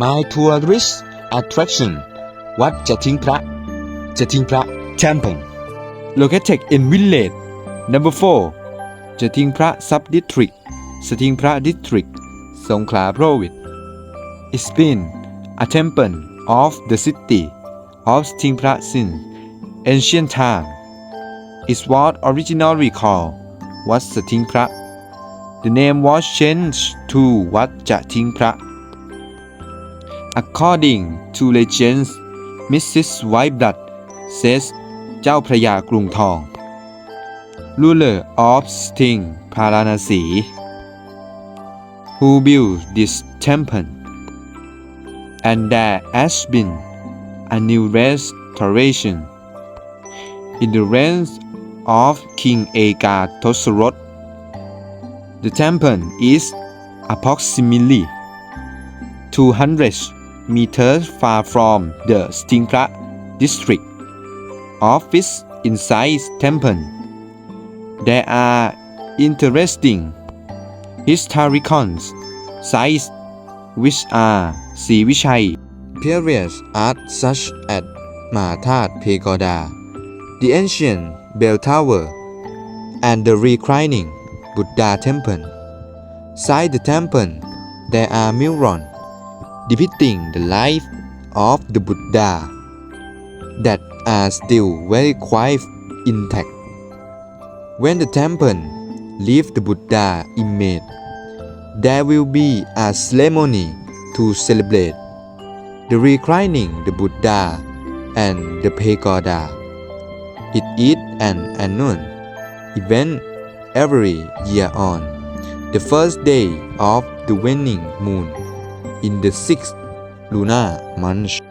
My tourist attraction, Wat Jatingpra, Jatingpra Temple, located in village number four, Jatingpra sub district, Jatingpra district, Songkhla province. It's been a temple of the city of Jatingpra since ancient time. It's what originally called Wat Jatingpra. The name was changed to Wat Jatingpra according to legends Mrs. Whiteblood says เจ้าพระยากรุงทอง ruler of Sting พาราณสี who built this temple and there has been a new restoration in the reign of King Ega Tosrot the temple is approximately 200 meters far from the Stingra district office inside temple. There are interesting historical sites which are Sivichai period art such as Mathat Pagoda, the ancient bell tower, and the reclining Buddha temple. Side the temple, there are Milron depicting the life of the Buddha that are still very quite intact when the temple leave the Buddha image there will be a ceremony to celebrate the reclining the Buddha and the pagoda. It is an annual event every year on the first day of the waning moon in the sixth lunar month.